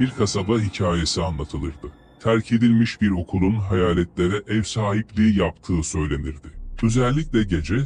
bir kasaba hikayesi anlatılırdı. Terk edilmiş bir okulun hayaletlere ev sahipliği yaptığı söylenirdi. Özellikle gece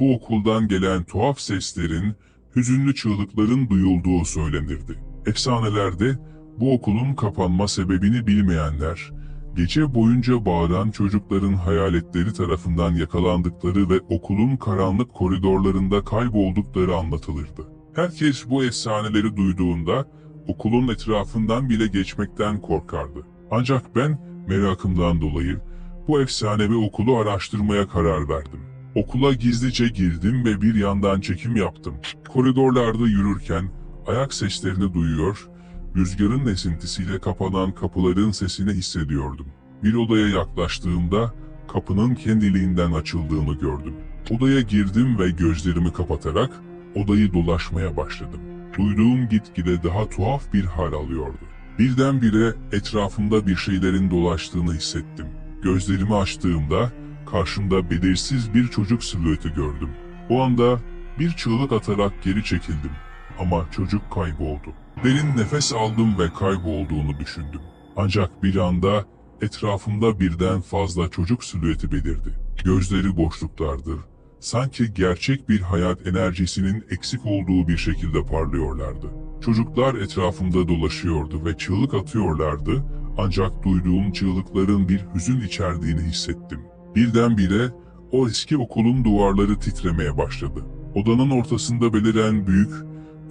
bu okuldan gelen tuhaf seslerin, hüzünlü çığlıkların duyulduğu söylenirdi. Efsanelerde bu okulun kapanma sebebini bilmeyenler, gece boyunca bağıran çocukların hayaletleri tarafından yakalandıkları ve okulun karanlık koridorlarında kayboldukları anlatılırdı. Herkes bu efsaneleri duyduğunda okulun etrafından bile geçmekten korkardı. Ancak ben merakımdan dolayı bu efsanevi okulu araştırmaya karar verdim. Okula gizlice girdim ve bir yandan çekim yaptım. Koridorlarda yürürken ayak seslerini duyuyor, rüzgarın esintisiyle kapanan kapıların sesini hissediyordum. Bir odaya yaklaştığımda kapının kendiliğinden açıldığını gördüm. Odaya girdim ve gözlerimi kapatarak odayı dolaşmaya başladım. Duyduğum gitgide daha tuhaf bir hal alıyordu. Birdenbire etrafımda bir şeylerin dolaştığını hissettim. Gözlerimi açtığımda karşımda belirsiz bir çocuk silüeti gördüm. O anda bir çığlık atarak geri çekildim. Ama çocuk kayboldu. Derin nefes aldım ve kaybolduğunu düşündüm. Ancak bir anda etrafımda birden fazla çocuk silüeti belirdi. Gözleri boşluklardı. Sanki gerçek bir hayat enerjisinin eksik olduğu bir şekilde parlıyorlardı. Çocuklar etrafımda dolaşıyordu ve çığlık atıyorlardı ancak duyduğum çığlıkların bir hüzün içerdiğini hissettim. Birdenbire o eski okulun duvarları titremeye başladı. Odanın ortasında beliren büyük,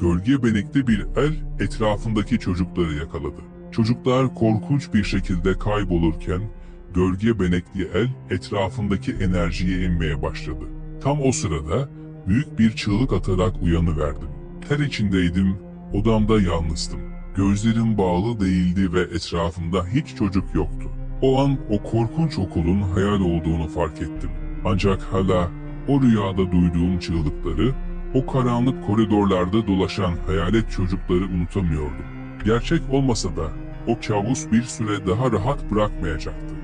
gölge benekli bir el etrafındaki çocukları yakaladı. Çocuklar korkunç bir şekilde kaybolurken gölge benekli el etrafındaki enerjiyi emmeye başladı. Tam o sırada büyük bir çığlık atarak uyanıverdim. Ter içindeydim, odamda yalnızdım. Gözlerim bağlı değildi ve etrafımda hiç çocuk yoktu. O an o korkunç okulun hayal olduğunu fark ettim. Ancak hala o rüyada duyduğum çığlıkları, o karanlık koridorlarda dolaşan hayalet çocukları unutamıyordum. Gerçek olmasa da o kabus bir süre daha rahat bırakmayacaktı.